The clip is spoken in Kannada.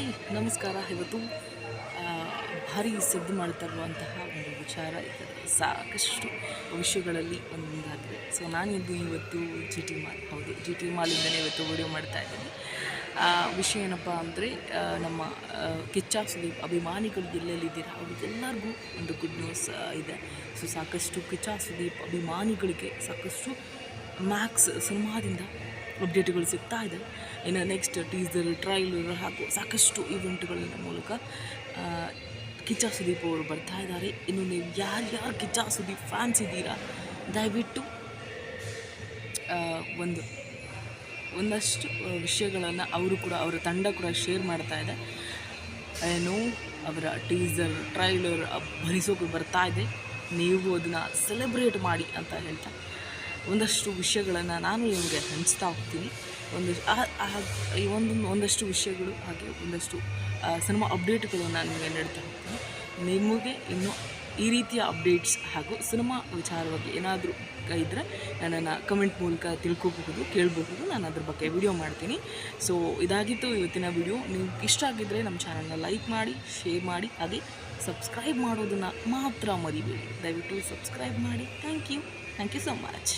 ಹಾಯ್, ನಮಸ್ಕಾರ. ಇವತ್ತು ಭಾರಿ ಸದ್ದು ಮಾಡ್ತಾ ಇರುವಂತಹ ಒಂದು ವಿಚಾರ ಇದೆ. ಸಾಕಷ್ಟು ವಿಷಯಗಳಲ್ಲಿ ಒಂದಾಗಿದೆ ಸೊ ನಾನಿದ್ದು ಇವತ್ತು ಜಿ ಟಿ ಮಾಲ್ ಹೌದು ಜಿ ಟಿ ಮಾಲಿಂದಲೇ ಇವತ್ತು ವಿಡಿಯೋ ಮಾಡ್ತಾ ಇದ್ದೀನಿ. ವಿಷಯ ಏನಪ್ಪ ಅಂದರೆ ನಮ್ಮ ಕಿಚ್ಚ ಸುದೀಪ್ ಅಭಿಮಾನಿಗಳು ಎಲ್ಲೆಲ್ಲಿದ್ದೀರಾ? ಅವ್ರಿಗೆಲ್ಲರಿಗೂ ಒಂದು ಗುಡ್ ನ್ಯೂಸ್ ಇದೆ. ಸೊ ಸಾಕಷ್ಟು ಕಿಚ್ಚ ಸುದೀಪ್ ಅಭಿಮಾನಿಗಳಿಗೆ ಸಾಕಷ್ಟು ಮ್ಯಾಕ್ಸ್ ಸಿನಿಮಾದಿಂದ ಅಪ್ಡೇಟ್ಗಳು ಸಿಗ್ತಾ ಇದೆ. ಇನ್ನು ನೆಕ್ಸ್ಟ್ ಟೀಸರ್ ಟ್ರೈಲರ್ ಹಾಗೂ ಸಾಕಷ್ಟು ಈವೆಂಟ್ಗಳ ಮೂಲಕ ಕಿಚ್ಚ ಸುದೀಪ್ ಅವರು ಬರ್ತಾ ಇದ್ದಾರೆ. ಇನ್ನು ನೀವು ಯಾರ್ಯಾರು ಕಿಚ್ಚ ಸುದೀಪ್ ಫ್ಯಾನ್ಸ್ ಇದ್ದೀರಾ? ದಯವಿಟ್ಟು ಒಂದು, ಒಂದಷ್ಟು ವಿಷಯಗಳನ್ನು ಅವರು ಕೂಡ, ಅವರ ತಂಡ ಕೂಡ ಶೇರ್ ಮಾಡ್ತಾ ಇದೆ. ಏನು, ಅವರ ಟೀಸರ್ ಟ್ರೈಲರ್ ಭರಿಸೋಕೆ ಬರ್ತಾ ಇದೆ. ನೀವು ಅದನ್ನು ಸೆಲೆಬ್ರೇಟ್ ಮಾಡಿ ಅಂತ ಹೇಳ್ತಾ ಒಂದಷ್ಟು ವಿಷಯಗಳನ್ನು ನಾನು ನಿಮಗೆ ಹಂಚ್ತಾ ಹೋಗ್ತೀನಿ. ಒಂದು ಈ ಒಂದಷ್ಟು ವಿಷಯಗಳು ಹಾಗೆ ಒಂದಷ್ಟು ಸಿನಿಮಾ ಅಪ್ಡೇಟ್ಗಳನ್ನು ನಾನು ನಿಮಗೆ ನೀಡ್ತಾ ಹೋಗ್ತೀನಿ. ನಿಮಗೆ ಇನ್ನು ಈ ರೀತಿಯ ಅಪ್ಡೇಟ್ಸ್ ಹಾಗೂ ಸಿನಿಮಾ ವಿಚಾರವಾಗಿ ಏನಾದರೂ ಇದ್ದರೆ ನನ್ನನ್ನು ಕಮೆಂಟ್ ಮೂಲಕ ತಿಳ್ಕೊಬಹುದು, ಕೇಳಬಹುದು. ನಾನು ಅದ್ರ ಬಗ್ಗೆ ವಿಡಿಯೋ ಮಾಡ್ತೀನಿ. ಸೊ ಇದಾಗಿತ್ತು ಇವತ್ತಿನ ವಿಡಿಯೋ. ನಿಮ್ಗೆ ಇಷ್ಟ ಆಗಿದ್ದರೆ ನಮ್ಮ ಚಾನಲ್ನ ಲೈಕ್ ಮಾಡಿ, ಶೇರ್ ಮಾಡಿ, ಹಾಗೆ ಸಬ್ಸ್ಕ್ರೈಬ್ ಮಾಡೋದನ್ನು ಮಾತ್ರ ಮರಿಬೇಡಿ. ದಯವಿಟ್ಟು ಸಬ್ಸ್ಕ್ರೈಬ್ ಮಾಡಿ. Thank you. Thank you so much.